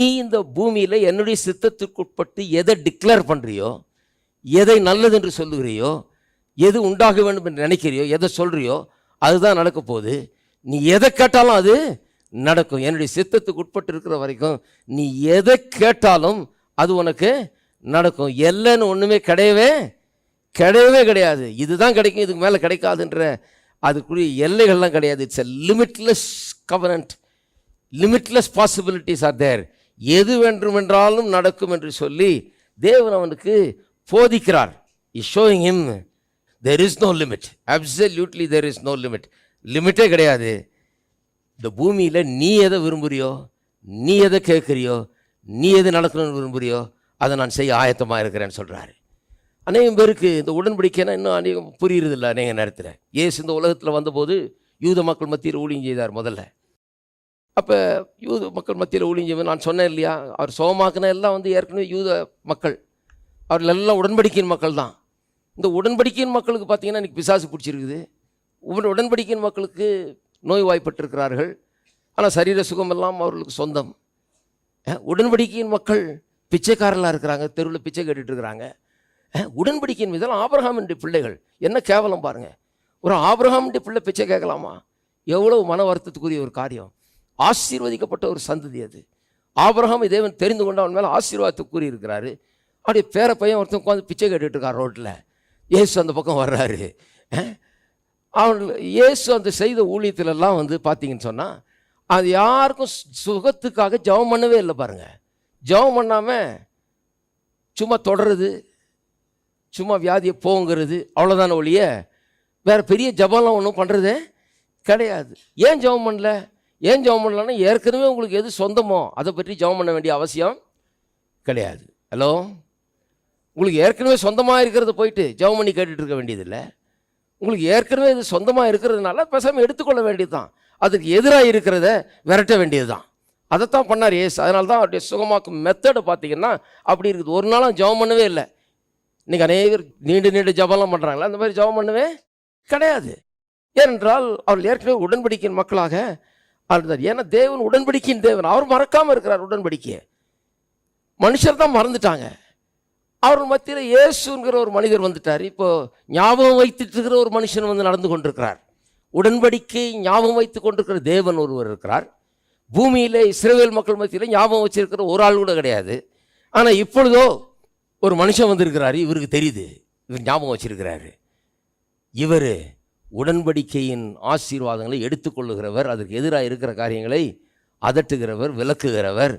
நீ இந்த பூமியில் என்னுடைய சித்தத்திற்குட்பட்டு எதை டிக்ளேர் பண்ணுறியோ எதை நல்லது என்று சொல்லுகிறியோ எது உண்டாக வேண்டும் என்று நினைக்கிறியோ எதை சொல்கிறியோ அதுதான் நடக்க போகுது. நீ எதை கேட்டாலும் அது நடக்கும். என்னுடைய சித்தத்துக்கு உட்பட்டு இருக்கிற வரைக்கும் நீ எதை கேட்டாலும் அது உனக்கு நடக்கும். எல்லைன்னு ஒன்றுமே கிடையவே கிடையவே கிடையாது. இதுதான் கிடைக்கும் இதுக்கு மேலே கிடைக்காதுன்ற அதுக்குரிய எல்லைகள்லாம் கிடையாது. It's a limitless covenant limitless possibilities are there எது வேண்டுமென்றாலும் நடக்கும் என்று சொல்லி தேவன் அவனுக்கு போதிக்கிறார். Is showing him there is no limit absolutely there is no limit லிமிட்டே கிடையாது. இந்த பூமியில் நீ எதை விரும்புகிறியோ நீ எதை கேட்குறியோ நீ எது நடக்கணும்னு விரும்புகிறியோ அதை நான் செய்ய ஆயத்தமாக இருக்கிறேன்னு சொல்கிறாரு அநேகம் பேருக்கு இந்த உடன்படிக்கைனா இன்னும் அநேகம் புரியுறதில்ல அநேக நேரத்தில். ஏசு இந்த உலகத்தில் வந்தபோது யூத மக்கள் மத்தியில் ஊழியம் செய்தார் முதல்ல. அப்போ யூத மக்கள் மத்தியில் ஊழியம் நான் சொன்னேன் இல்லையா? அவர் சோமாக்குன எல்லாம் வந்து ஏற்கனவே யூத மக்கள். அவர்கள் எல்லாம் உடன்படிக்கையின் மக்கள் தான். இந்த உடன்படிக்கையின் மக்களுக்கு பார்த்தீங்கன்னா இன்றைக்கி பிசாசு பிடிச்சிருக்குது. உடன்படிக்கையின் மக்களுக்கு நோய் வாய்ப்பட்டிருக்கிறார்கள். ஆனால் சரீர சுகமெல்லாம் அவர்களுக்கு சொந்தம். உடன்படிக்கையின் மக்கள் பிச்சைக்காரர்களாக இருக்கிறாங்க. தெருவில் பிச்சை கேட்டுட்டு இருக்கிறாங்க. உடன்படிக்கையின் மீதெல்லாம் ஆபிரஹாமின் பிள்ளைகள். என்ன கேவலம் பாருங்கள் ஒரு ஆபிரஹாமின் பிள்ளை பிச்சை கேட்கலாமா? எவ்வளவு மன வருத்தத்துக்குரிய ஒரு காரியம். ஆசீர்வதிக்கப்பட்ட ஒரு சந்ததி அது. ஆபரகம் தேவன் தெரிந்து கொண்டு அவன் மேலே ஆசீர்வாதத்தை கூறியிருக்கிறாரு. அப்படியே பேர பையன் ஒருத்தன் உட்காந்து பிச்சை கேட்டுட்டு இருக்கான் ரோட்டில் இயேசு அந்த பக்கம் வர்றாரு. அவன் இயேசு அந்த செய்த ஊழியத்திலெல்லாம் வந்து பார்த்தீங்கன்னு சொன்னால் அது யாருக்கும் சு- சுகத்துக்காக ஜெபம் பண்ணவே இல்லை பாருங்க. ஜெபம் பண்ணாமல் சும்மா தொடருது சும்மா வியாதியை போங்கிறது அவ்வளோதான ஒழிய வேறு பெரிய ஜபம்லாம் ஒன்றும் பண்ணுறதே கிடையாது. ஏன் ஜெபம் பண்ணல? ஏன் ஜெபம் பண்ணலன்னா ஏற்கனவே உங்களுக்கு எது சொந்தமோ அதை பற்றி ஜெபம் பண்ண வேண்டிய அவசியம் கிடையாது. ஹலோ உங்களுக்கு ஏற்கனவே சொந்தமாக இருக்கிறத போயிட்டு ஜெபம் பண்ணி கேட்டுட்டு இருக்க வேண்டியதில்லை. உங்களுக்கு ஏற்கனவே இது சொந்தமாக இருக்கிறதுனால பேசாமல் எடுத்துக்கொள்ள வேண்டியது தான் அதுக்கு எதிராக இருக்கிறத விரட்ட வேண்டியது தான் அதைத்தான் பண்ணார் ஏசு அதனால தான் அவருடைய சுகமாக்கும் மெத்தடை பார்த்தீங்கன்னா அப்படி இருக்குது. ஒரு நாளும் ஜெபம் பண்ணவே இல்லை. இன்றைக்கி அநேகர் நீண்டு நீண்டு ஜெபம்லாம் பண்ணுறாங்களா அந்த மாதிரி ஜெபம் பண்ணவே கிடையாது. ஏனென்றால் அவர்கள் ஏற்கனவே உடன்படிக்கின் மக்களாக இருந்தார் ஏன்னா தேவன் உடன்படிக்கையின் தேவன். அவர் மறக்காமல் இருக்கிறார் உடன்படிக்கையை. மனுஷர் தான் மறந்துட்டாங்க. அவர் மத்தியில் இயேசுங்கிற ஒரு மனிதர் வந்துட்டார். இப்போது ஞாபகம் வைத்துட்டு இருக்கிற ஒரு மனுஷன் வந்து நடந்து கொண்டிருக்கிறார். உடன்படிக்கை ஞாபகம் வைத்து கொண்டிருக்கிற தேவன் ஒருவர் இருக்கிறார். பூமியில் இஸ்ரவேல் மக்கள் மத்தியில் ஞாபகம் வச்சிருக்கிற ஒரு ஆள் கூட கிடையாது. ஆனால் இப்பொழுதோ ஒரு மனுஷன் வந்திருக்கிறாரு. இவருக்கு தெரியுது. இவர் ஞாபகம் வச்சிருக்கிறாரு. இவர் உடன்படிக்கையின் ஆசீர்வாதங்களை எடுத்துக்கொள்ளுகிறவர் அதற்கு எதிராக இருக்கிற காரியங்களை அதட்டுகிறவர் விளக்குகிறவர்.